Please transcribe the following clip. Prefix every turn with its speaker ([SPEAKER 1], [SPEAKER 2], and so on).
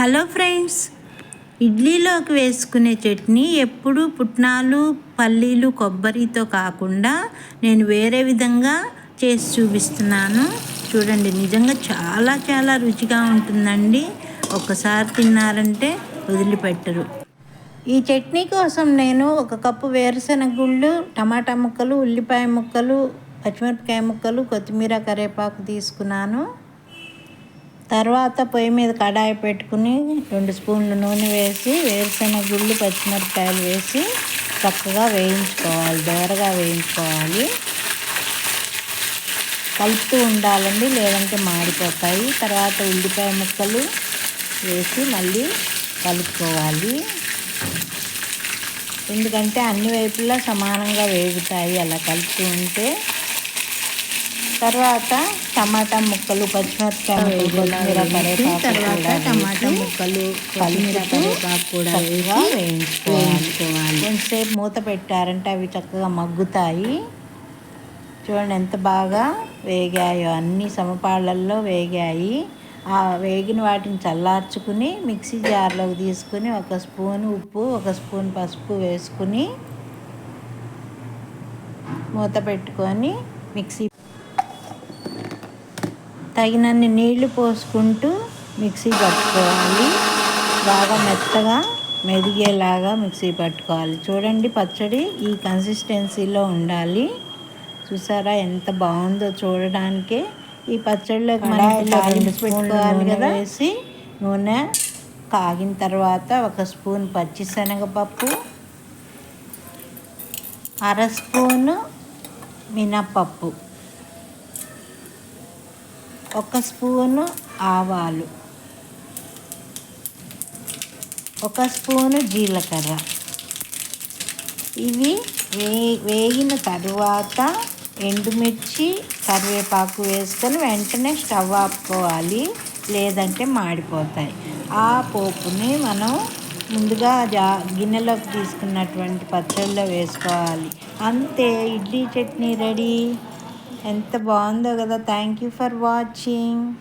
[SPEAKER 1] Hello friends ఇడ్లీలోకి వేసుకునే చట్నీ ఎప్పుడు పుట్నాలు పల్లీలు కొబ్బరితో కాకుండా నేను వేరే విధంగా చేసి చూపిస్తున్నాను. చూడండి నిజంగా చాలా చాలా రుచిగా ఉంటుందండి. ఒకసారి తిన్నారంటే వదిలిపెట్టరు. ఈ చట్నీ కోసం నేను ఒక కప్పు వేరుశనగ గుళ్ళు టమాటా ముక్కలు ఉల్లిపాయ ముక్కలు పచ్చిమిరపకాయ ముక్కలు కొత్తిమీర కరివేపాకు తీసుకున్నాను. తర్వాత పొయ్యి మీద కడాయి పెట్టుకుని రెండు స్పూన్లు నూనె వేసి వేరుశెనగ గుళ్ళు పచ్చిమిరపకాయలు వేసి చక్కగా వేయించుకోవాలి దోరగా వేయించుకోవాలి. కలుపుతూ ఉండాలండి లేదంటే మాడిపోతాయి. తర్వాత ఉల్లిపాయ ముక్కలు వేసి మళ్ళీ కలుపుకోవాలి. ఎందుకంటే అన్ని వైపులా సమానంగా వేగుతాయి అలా కలుపుతూ ఉంటే తర్వాత టమాటా ముక్కలు కొత్తిమీర కరివేపాకు తర్వాత టమాటా ముక్కలు కొత్తిమీర కరివేపాకు కూడా వేయించుకోవాలి. కొంచెంసేపు మూత పెట్టారంటే అవి చక్కగా మగ్గుతాయి. చూడండి ఎంత బాగా వేగాయో అన్ని సమపాళ్ళల్లో వేగాయి. ఆ వేగిన వాటిని చల్లార్చుకుని మిక్సీ జార్లోకి తీసుకుని ఒక స్పూన్ ఉప్పు ఒక స్పూన్ పసుపు వేసుకుని మూత పెట్టుకొని మిక్సీ తగినన్ని నీళ్ళు పోసుకుంటూ మిక్సీ పట్టుకోవాలి. బాగా మెత్తగా మెదిగేలాగా మిక్సీ పట్టుకోవాలి. చూడండి పచ్చడి ఈ కన్సిస్టెన్సీలో ఉండాలి. చూసారా ఎంత బాగుందో చూడడానికి. ఈ పచ్చడిలోకి రెండు పెట్టుకోవాలి కదా. వేసి నూనె కాగిన తర్వాత ఒక స్పూన్ పచ్చిశనగపప్పు అర స్పూను మినపప్పు ఒక స్పూను ఆవాలు ఒక స్పూను జీలకర్ర. ఇవి వే వేగిన తరువాత ఎండుమిర్చి కరివేపాకు వేసుకొని వెంటనే స్టవ్ ఆపుకోవాలి లేదంటే మాడిపోతాయి. ఆ పోపుని మనం ముందుగా జా గిన్నెలోకి తీసుకున్నటువంటి పచ్చళ్ళలో వేసుకోవాలి. అంతే ఇడ్లీ చట్నీ రెడీ. ఎంత బాగుందో కదా. Thank you for watching